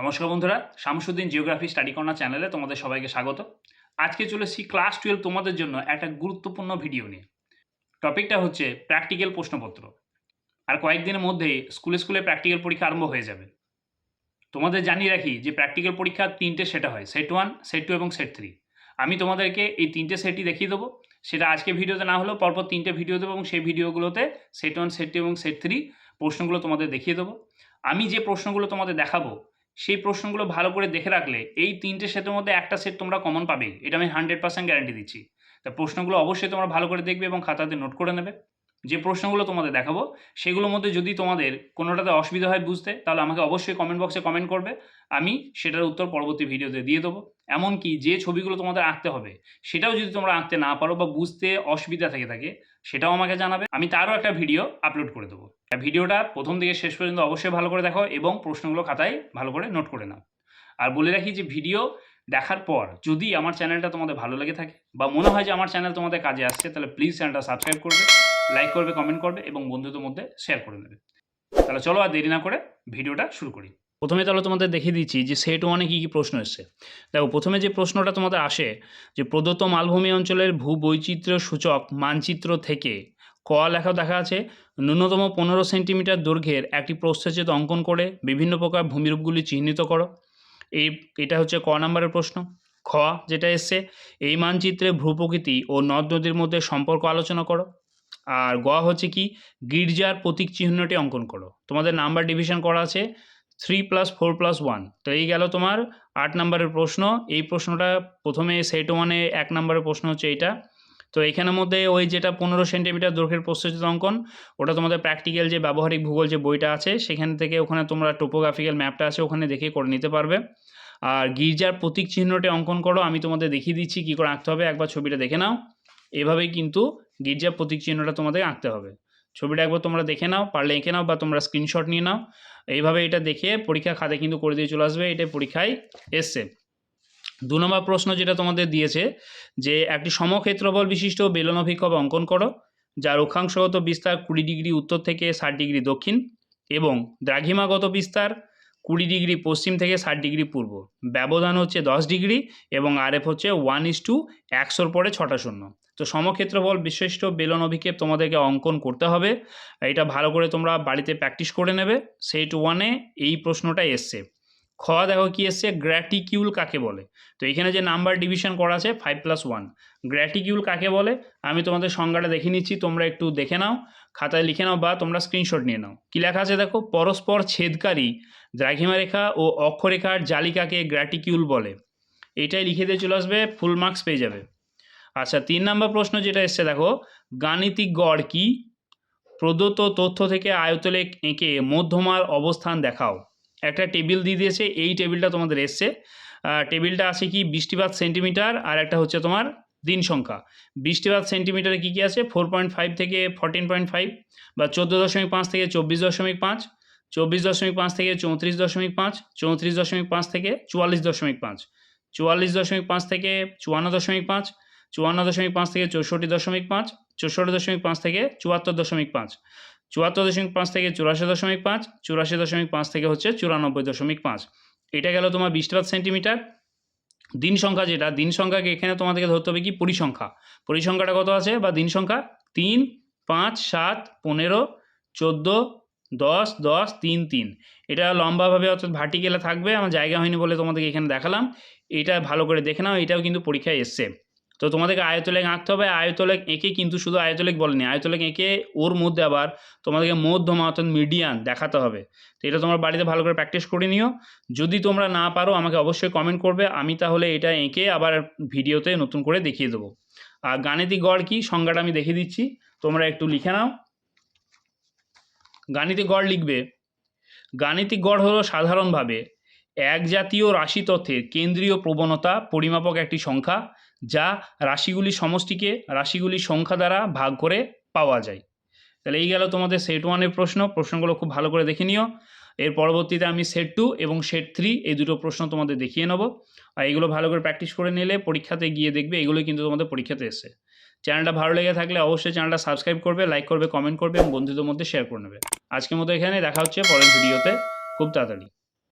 নমস্কার বন্ধুরা, Shamsuddin geography study corner চ্যানেলে তোমাদের সবাইকে স্বাগত। আজকে চলেছি ক্লাস টুয়েলভ তোমাদের জন্য একটা গুরুত্বপূর্ণ ভিডিও নিয়ে। টপিকটা হচ্ছে প্র্যাকটিক্যাল প্রশ্নপত্র। আর কয়েকদিনের মধ্যেই স্কুলে স্কুলে প্র্যাকটিক্যাল পরীক্ষা আরম্ভ হয়ে যাবে। তোমাদের জানিয়ে রাখি যে প্র্যাকটিক্যাল পরীক্ষা তিনটে সেটা হয় সেট ওয়ান সেট টু এবং সেট থ্রি আমি তোমাদেরকে এই তিনটে সেটই দেখিয়ে দেবো। সেটা আজকে ভিডিওতে না হলেও পরপর তিনটে ভিডিও দেবো এবং সেই ভিডিওগুলোতে সেট ওয়ান সেট টু এবং সেট থ্রি প্রশ্নগুলো তোমাদের দেখিয়ে দেবো। আমি যে প্রশ্নগুলো তোমাদের দেখাবো সেই প্রশ্নগুলো ভালো করে দেখে রাখলে এই তিনটে সেটের মধ্যে একটা সেট তোমরা কমন পাবে। এটা আমি হান্ড্রেড পার্সেন্ট গ্যারান্টি দিচ্ছি। তা প্রশ্নগুলো অবশ্যই তোমরা ভালো করে দেখবে এবং খাতাতে নোট করে নেবে। যে প্রশ্নগুলো তোমাদের দেখাবো, সেগুলোর মধ্যে যদি তোমাদের কোনোটাতে অসুবিধা হয় বুঝতে, তাহলে আমাকে অবশ্যই কমেন্ট বক্সে কমেন্ট করবে। আমি সেটার উত্তর পরবর্তী ভিডিওতে দিয়ে দেবো। এমনকি যে ছবিগুলো তোমাদের আঁকতে হবে, সেটাও যদি তোমরা আঁকতে না পারো বা বুঝতে অসুবিধা থেকে থাকে, সেটাও আমাকে জানাবে। আমি তারও একটা ভিডিও আপলোড করে দেবো। ভিডিওটা প্রথম থেকে শেষ পর্যন্ত অবশ্যই ভালো করে দেখো এবং প্রশ্নগুলো খাতায় ভালো করে নোট করে নাও। আর বলে রাখি যে ভিডিও দেখার পর যদি আমার চ্যানেলটা তোমাদের ভালো লেগে থাকে বা মনে হয় যে আমার চ্যানেল তোমাদের কাজে আসছে, তাহলে প্লিজ চ্যানেলটা সাবস্ক্রাইব করবে লাইক করবে কমেন্ট করবে এবং বন্ধুদের মধ্যে শেয়ার করে নেবে। তাহলে চলো আর দেরি না করে ভিডিওটা শুরু করি। প্রথমে তাহলে তোমাদের দেখিয়ে দিচ্ছি যে সেট ওয়ানে কী কী প্রশ্ন এসছে। দেখো, প্রথমে যে প্রশ্নটা তোমাদের আসে যে প্রদত্ত মালভূমি অঞ্চলের ভূ বৈচিত্র্য সূচক মানচিত্র থেকে ক লেখা দেখা আছে, ন্যূনতম পনেরো সেন্টিমিটার দৈর্ঘ্যের একটি প্রস্থচ্ছেদ অঙ্কন করে বিভিন্ন প্রকার ভূমিরূপগুলি চিহ্নিত করো। এই, এটা হচ্ছে ক নম্বরের প্রশ্ন। খ যেটা এসছে, এই মানচিত্রে ভূপ্রকৃতি ও নদ নদীর মধ্যে সম্পর্ক আলোচনা করো। আর গ হচ্ছে কি, গির্জার প্রতীক চিহ্নটি অঙ্কন করো। তোমাদের নাম্বার ডিভিশন করা আছে three plus four plus one তো এই গেল তোমার আট নম্বরের প্রশ্ন। এই প্রশ্নটা প্রথমে সেট ওয়ানে এক নম্বরের প্রশ্ন হচ্ছে এইটা। তো এখানের মধ্যে ওই যেটা পনেরো সেন্টিমিটার দৈর্ঘ্যের প্রস্তুত অঙ্কন, ওটা তোমাদের প্র্যাকটিক্যাল যে ব্যবহারিক ভূগোল যে বইটা আছে, সেখান থেকে ওখানে তোমরা টোপোগ্রাফিক্যাল ম্যাপটা আছে ওখানে দেখে করে নিতে পারবে। আর গির্জার প্রতীক চিহ্নটি অঙ্কন করো, আমি তোমাদের দেখিয়ে দিচ্ছি কী করে আঁকতে হবে, একবার ছবিটা দেখে নাও। এভাবেই কিন্তু গির্জার প্রতীক চিহ্নটা তোমাদের আঁকতে হবে। ছবিটা একবার তোমরা দেখে নাও, পারলে এঁকে নাও বা তোমরা স্ক্রিনশট নিয়ে নাও। এইভাবে এটা দেখে পরীক্ষা খাতে কিন্তু করে দিয়ে চলে আসবে এটা পরীক্ষায় এসছে। দু নম্বর প্রশ্ন যেটা তোমাদের দিয়েছে যে, একটি সমক্ষেত্রফল বিশিষ্ট বেলন বেলনভিক্ষব অঙ্কন করো, যার অক্ষাংশগত বিস্তার কুড়ি ডিগ্রি উত্তর থেকে ষাট ডিগ্রি দক্ষিণ এবং দ্রাঘিমাগত বিস্তার কুড়ি ডিগ্রি পশ্চিম থেকে ষাট ডিগ্রি পূর্ব। ব্যবধান হচ্ছে দশ ডিগ্রি এবং আরএফ হচ্ছে ওয়ান ইস টু একশোর পরে ছটা শূন্য। তো সমক্ষেত্রফল বিশিষ্ট বেলন অভিক্ষেপ তোমাদেরকে অঙ্কন করতে হবে। এটা ভালো করে তোমরা বাড়িতে প্র্যাকটিস করে নেবে। সেট ওয়ানে এই প্রশ্নটা এসছে। খ দেখো কি এসছে? গ্র্যাটিকিউল কাকে বলে? তো এখানে যে নাম্বার ডিভিশন করা আছে ফাইভ প্লাস ওয়ান গ্র্যাটিকিউল কাকে বলে? আমি তোমাদের সংজ্ঞাটা দেখে নিচ্ছি, তোমরা একটু দেখে নাও। খাতায় লিখে নাও বা তোমরা স্ক্রিনশট নিয়ে নাও। কী লেখা আছে দেখো? পরস্পর ছেদকারী দ্রাঘিমা রেখা ও অক্ষরেখার জালিকাকে গ্র্যাটিকিউল বলে। এটাই লিখে দিয়ে চলে আসবে ফুল মার্কস পেয়ে যাবে। আচ্ছা তিন নম্বর প্রশ্ন যেটা এসছে, দেখো, গাণিতিক গড় কি? প্রদত্ত তথ্য থেকে আয়তলেখ এঁকে মধ্যমার অবস্থান দেখাও। একটা টেবিল দিয়ে দিয়েছে, এই টেবিলটা তোমাদের এসছে। টেবিলটা আছে কি, বৃষ্টিপাত সেন্টিমিটার, আর একটা হচ্ছে তোমার দিন সংখ্যা। বৃষ্টিপাত সেন্টিমিটারে কী কী আছে? ফোর পয়েন্ট ফাইভ থেকে ফোরটিন পয়েন্ট ফাইভ বা চোদ্দ দশমিক পাঁচ থেকে চব্বিশ দশমিক পাঁচ, চব্বিশ দশমিক পাঁচ থেকে চৌত্রিশ দশমিক পাঁচ, চৌত্রিশ দশমিক পাঁচ থেকে চুয়াল্লিশ দশমিক পাঁচ, চুয়াল্লিশ দশমিক পাঁচ থেকে চুয়ান্ন দশমিক পাঁচ চুয়ান্ন দশমিক পাঁচ থেকে চৌষট্টি দশমিক পাঁচ, চৌষট্টি দশমিক পাঁচ থেকে চুয়াত্তর দশমিক পাঁচ, চুয়াত্তর দশমিক পাঁচ থেকে চুরাশি দশমিক পাঁচ, চুরাশি দশমিক পাঁচ থেকে হচ্ছে চুরানব্বই দশমিক পাঁচ। এটা গেল তোমার বৃষ্টিপাত সেন্টিমিটার। দিন সংখ্যা যেটা, দিন সংখ্যাকে এখানে তোমাদেরকে ধরতে হবে কি? পরিসংখ্যা। পরিসংখ্যাটা কত আছে বা দিন সংখ্যা? তিন, পাঁচ, সাত, পনেরো, চোদ্দ, দশ দশ, তিন তিন। এটা লম্বাভাবে অর্থাৎ ভার্টিকেলে থাকবে, আমার জায়গা হয়নি বলে তোমাদেরকে এখানে দেখালাম। এটা ভালো করে দেখে নাও, এটাও কিন্তু পরীক্ষায় এসছে। তো তোমাদেরকে আয়তলেখ আঁকতে হবে। আয়তলেখ এঁকে কিন্তু শুধু আয়তলেখ বলেনি, আয়তলেখ এঁকে ওর মধ্যে আবার তোমাদেরকে মধ্যমা অর্থাৎ মিডিয়ান দেখাতে হবে। তো এটা তোমরা বাড়িতে ভালো করে প্র্যাকটিস করে নিও। যদি তোমরা না পারো, আমাকে অবশ্যই কমেন্ট করবে। আমি তাহলে এটা এঁকে আবার ভিডিওতে নতুন করে দেখিয়ে দেবো। আর গাণিতিক গড় কি? সংজ্ঞাটা আমি দেখিয়ে দিচ্ছি। তোমরা একটু লিখে নাও। গাণিতিক গড় লিখবে, গাণিতিক গড় হলো সাধারণভাবে এক জাতীয় রাশি তথ্যের কেন্দ্রীয় প্রবণতা পরিমাপক একটি সংখ্যা। যা রাশিগুলির সমষ্টিকে রাশিগুলির সংখ্যা দ্বারা ভাগ করে পাওয়া যায়। তাহলে এই গেল তোমাদের সেট ওয়ানের প্রশ্ন। প্রশ্নগুলো খুব ভালো করে দেখে নিও। এর পরবর্তীতে আমি সেট টু এবং সেট থ্রি এই দুটো প্রশ্ন তোমাদের দেখিয়ে নেব। আর এগুলো ভালো করে প্র্যাকটিস করে নিলে পরীক্ষাতে গিয়ে দেখবে এগুলোই কিন্তু তোমাদের পরীক্ষাতে এসে চ্যানেলটা ভালো লেগে থাকলে অবশ্যই চ্যানেলটা সাবস্ক্রাইব করবে লাইক করবে কমেন্ট করবে এবং বন্ধুদের মধ্যে শেয়ার করে নেবে। আজকের মতো এখানে দেখা হচ্ছে পরের ভিডিওতে। খুব তাড়াতাড়ি।